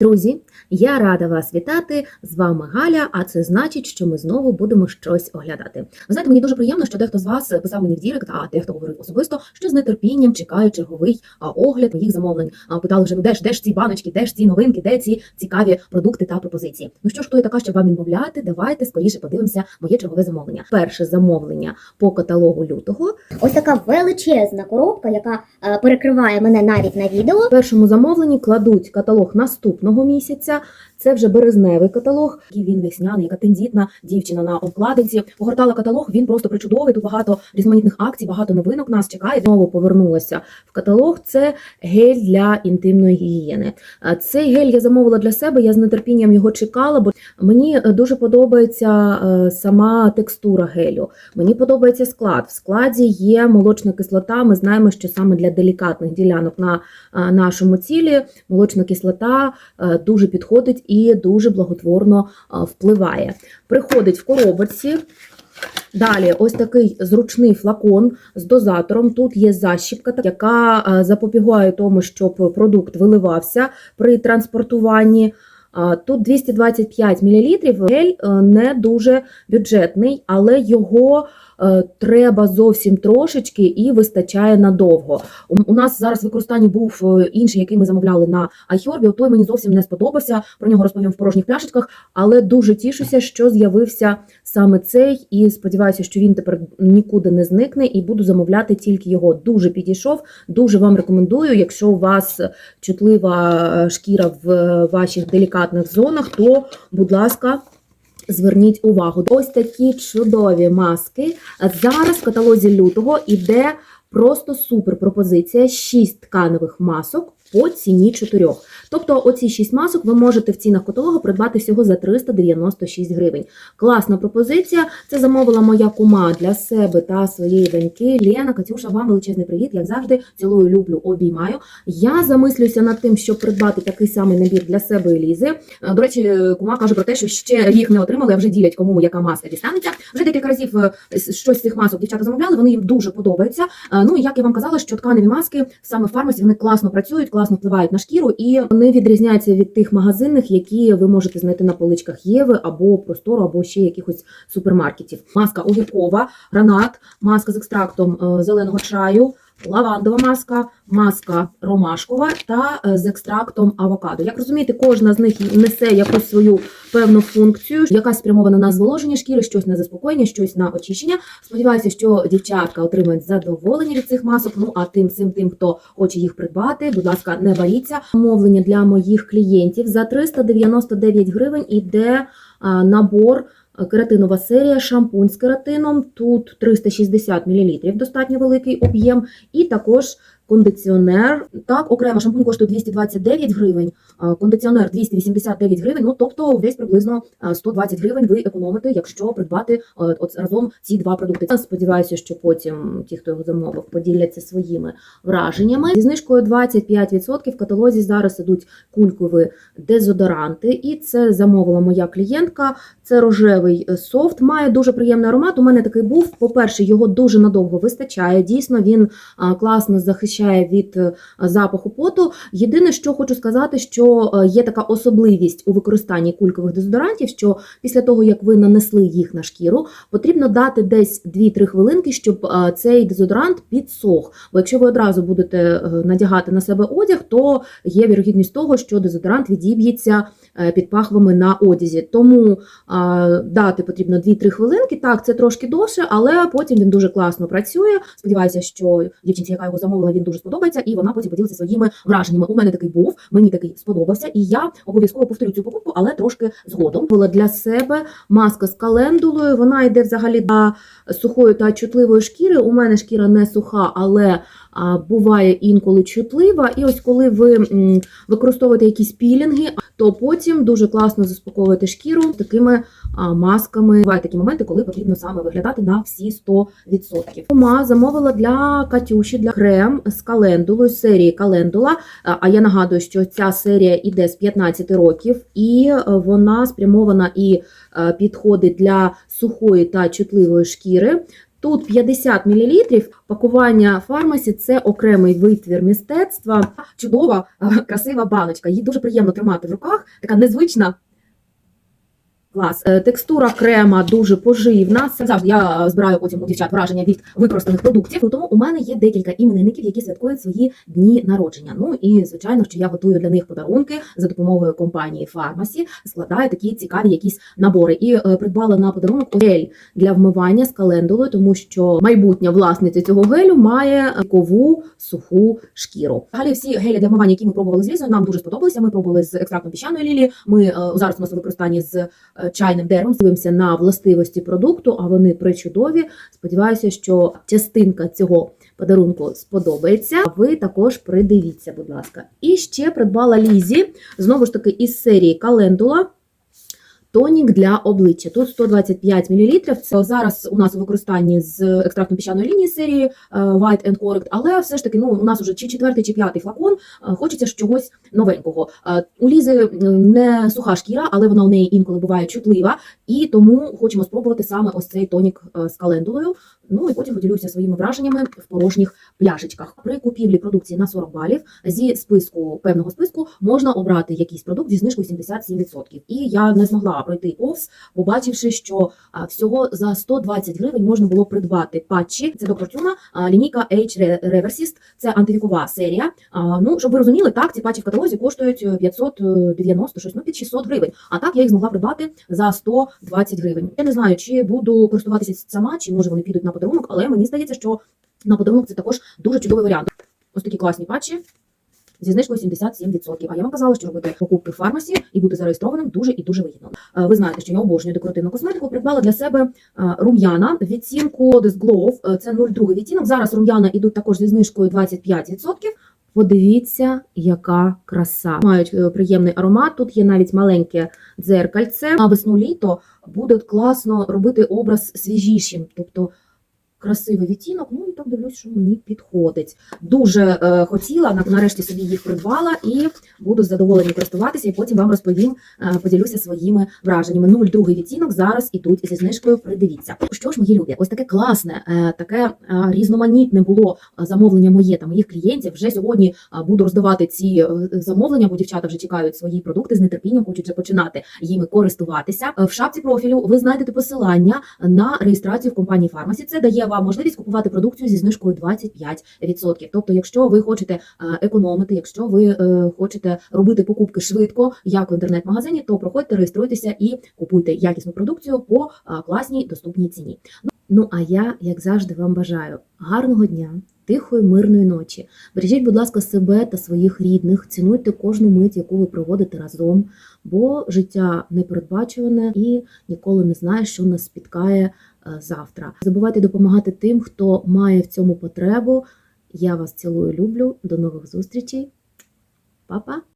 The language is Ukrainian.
Друзі, я рада вас вітати. З вами Галя, а це значить, що ми знову будемо щось оглядати. Ви знаєте, мені дуже приємно, що дехто з вас писав мені в Дірект, а дехто говорив особисто, що з нетерпінням чекає черговий огляд моїх замовлень. Питали вже, ну де ж, де ж ці баночки, де ж ці новинки, де ці цікаві продукти та пропозиції. Ну що ж, хто я така, щоб вам відмовляти? Давайте скоріше подивимося моє чергове замовлення. Перше замовлення по каталогу лютого. Ось така величезна коробка, яка е, перекриває мене навіть на відео. В першому замовленні кладуть каталог наступного місяця. Це вже березневий каталог. Який він весняний, яка тендітна дівчина на обкладинці. Погортала каталог. Він просто причудовий. Тут багато різноманітних акцій, багато новинок нас чекає. Знову повернулася в каталог. Це гель для інтимної гігієни. Цей гель я замовила для себе. Я з нетерпінням його чекала, бо мені е, дуже подобається е, сама текстура гелю. Мені подобається склад. В складі є молочна кислота. Ми знаємо, що саме для делікатних ділянок на е, нашому тілі молочна кислота дуже підходить і дуже благотворно е, впливає. Приходить в коробочці. Далі, ось такий зручний флакон з дозатором. Тут є защіпка, яка е, запобігає тому, щоб продукт виливався при транспортуванні. Тут 225 мл. Гель е, не дуже бюджетний, але його е, треба зовсім трошечки і вистачає надовго. У, нас зараз в використанні був е, інший, який ми замовляли на iHerb, той мені зовсім не сподобався. Про нього розповім в порожніх пляшечках, але дуже тішуся, що з'явився саме цей, і сподіваюся, що він тепер нікуди не зникне, і буду замовляти тільки його. Дуже підійшов. Дуже вам рекомендую. Якщо у вас чутлива шкіра в ваших делікатних зонах, то, будь ласка. Зверніть увагу, ось такі чудові маски. Зараз в каталозі лютого іде просто супер пропозиція: 6 тканових масок по ціні 4. Тобто, оці 6 масок ви можете в цінах каталогу придбати всього за 396 гривень. Класна пропозиція. Це замовила моя кума для себе та своєї доньки. Лена, Катюша, вам величезний привіт. Як завжди, цілую, люблю, обіймаю. Я замислюся над тим, щоб придбати такий самий набір для себе і Лізи. Е, До речі, кума каже про те, що ще їх не отримали, а вже ділять кому яка маска дістанеться. Вже декілька разів е, щось з цих масок дівчата замовляли, вони їм дуже подобаються. Е, Ну і як я вам казала, що тканеві маски саме в фармасі вони класно працюють, класно впливають на шкіру, і вони відрізняються від тих магазинних, які ви можете знайти на поличках Єви або простору, або ще якихось супермаркетів. Маска огіркова, гранат, маска з екстрактом е, зеленого чаю. Лавандова маска, маска ромашкова та е, з екстрактом авокадо. Як розумієте, кожна з них несе якусь свою певну функцію, яка спрямована на зволоження шкіри, щось на заспокоєння, щось на очищення. Сподіваюся, що дівчатка отримають задоволення від цих масок. Ну а тим всім тим, хто хоче їх придбати, будь ласка, не боріться. Мовлення для моїх клієнтів за 399 гривень іде набор. Кератинова серія, шампунь з кератином. Тут 360 мл, достатньо великий об'єм, і також кондиціонер. Так, окремо шампунь коштує 229 гривень, кондиціонер 289 гривень. Ну тобто десь приблизно 120 гривень ви економите, якщо придбати от разом ці два продукти. Сподіваюся, що потім ті, хто його замовив, поділяться своїми враженнями. Зі знижкою 25% в каталозі зараз ідуть кулькові дезодоранти, і це замовила моя клієнтка. Це рожевий е, софт, має дуже приємний аромат. У мене такий був. По-перше, його дуже надовго вистачає. Дійсно, він класно захищає від е, запаху поту. Єдине, що хочу сказати, що е, є така особливість у використанні кулькових дезодорантів, що після того, як ви нанесли їх на шкіру, потрібно дати десь 2-3 хвилинки, щоб е, цей дезодорант підсох. Бо якщо ви одразу будете надягати на себе одяг, то є вірогідність того, що дезодорант відіб'ється під пахвами на одязі. Тому дати потрібно 2-3 хвилинки. Так, це трошки довше, але потім він дуже класно працює. Сподіваюся, що дівчинці, яка його замовила, він дуже сподобається, і вона потім поділиться своїми враженнями. У мене такий був, мені такий сподобався, і я обов'язково повторю цю покупку, але трошки згодом. Була для себе маска з календулою. Вона йде взагалі для сухої та чутливої шкіри. У мене шкіра не суха, але буває інколи чутлива. І ось коли ви використовуєте якісь пілінги, то потім дуже класно заспокоювати шкіру такими масками. Бувають такі моменти, коли потрібно саме виглядати на всі 100%. Ума замовила для Катюші для крем з календулою серії календула. А а я нагадую, що ця серія іде з 15 років, і е, вона спрямована і е, підходить для сухої та чутливої шкіри. Тут 50 мл. Пакування фармасі це окремий витвір мистецтва. Чудова, красива баночка. Її дуже приємно тримати в руках. Така незвична. Клас. Е, Текстура крема дуже поживна. Завжди я е, збираю потім у дівчат враження від використаних продуктів. Тому у мене є декілька іменинників, які святкують свої дні народження. Ну і звичайно, що я готую для них подарунки за допомогою компанії Фармасі. Складаю такі цікаві якісь набори. І е, придбала на подарунок гель для вмивання з календулою, тому що майбутня власниця цього гелю має вікову суху шкіру. Взагалі, всі гелі для вмивання, які ми пробували з різною, нам дуже сподобалися. Ми пробували з екстрактом піщаної лілії. Ми е, зараз у нас у з е, чайним деревом. Дивимося на властивості продукту, а вони причудові. Сподіваюся, що частинка цього подарунку сподобається. Ви також придивіться, будь ласка. І ще придбала Лізі знову ж таки із серії Календула. Тонік для обличчя. Тут 125 мл. Це зараз у нас у використанні з екстрактом піщаної лінії серії е, White and Correct, але все ж таки, ну у нас вже чи четвертий, чи п'ятий флакон. е, Хочеться чогось новенького. Е, У Лізи не суха шкіра, але вона у неї інколи буває чутлива, і тому хочемо спробувати саме ось цей тонік з календулою. Ну і потім поділюся своїми враженнями в порожніх пляшечках. При купівлі продукції на 40 балів зі списку певного списку можна обрати якийсь продукт зі знижкою 77%. І я не змогла пройти повз, побачивши, що всього за 120 гривень можна було придбати патчі. Це доктор Тюна, лінійка H Reversist, це антивікова серія. Ну, щоб ви розуміли, так ці патчі в каталозі коштують е, 590, щось ну під 600 гривень. А так я їх змогла придбати за 120 гривень. Я не знаю, чи буду користуватися сама, чи може вони підуть на подарунок, але мені здається, що на подарунок це також дуже чудовий варіант. Ось такі класні патчі. Зі знижкою 77%. А я вам казала, що робити покупки в фармасі і бути зареєстрованим дуже і дуже вигідно. Е, Ви знаєте, що я обожнюю декоративну косметику. Придбала для себе е, рум'яна відтінку Goddess Glow. Е, Це 02 відтінок. Зараз рум'яна ідуть також зі знижкою 25%. Подивіться, яка краса. Мають приємний аромат. Тут є навіть маленьке дзеркальце. На весну літо буде класно робити образ свіжішим, тобто красивий відтінок. Ну і так дивлюсь, що мені підходить. Дуже е, хотіла, нарешті собі їх придбала і буду з задоволенням користуватися. І потім вам розповім, е, поділюся своїми враженнями. 02 відтінок зараз ідуть зі знижкою. Придивіться. Що ж, мої любі, ось таке класне, е, таке е, різноманітне було е, замовлення моє та моїх клієнтів. Вже сьогодні е, буду роздавати ці е, замовлення, бо дівчата вже чекають свої продукти з нетерпінням, хочуть вже починати їми користуватися. В шапці профілю ви знайдете посилання на реєстрацію в компанії Фармасі. Це дає вам можливість купувати продукцію зі знижкою 25%. Тобто, якщо ви хочете е, економити, якщо ви е, хочете робити покупки швидко, як в інтернет-магазині, то проходьте, реєструйтеся і купуйте якісну продукцію по е, класній доступній ціні. Ну, Ну а я, як завжди, вам бажаю гарного дня, тихої, мирної ночі. Бережіть, будь ласка, себе та своїх рідних, цінуйте кожну мить, яку ви проводите разом, бо життя непередбачуване і ніколи не знає, що нас спіткає е, завтра. Забувайте допомагати тим, хто має в цьому потребу. Я вас цілую, люблю. До нових зустрічей. Па-па!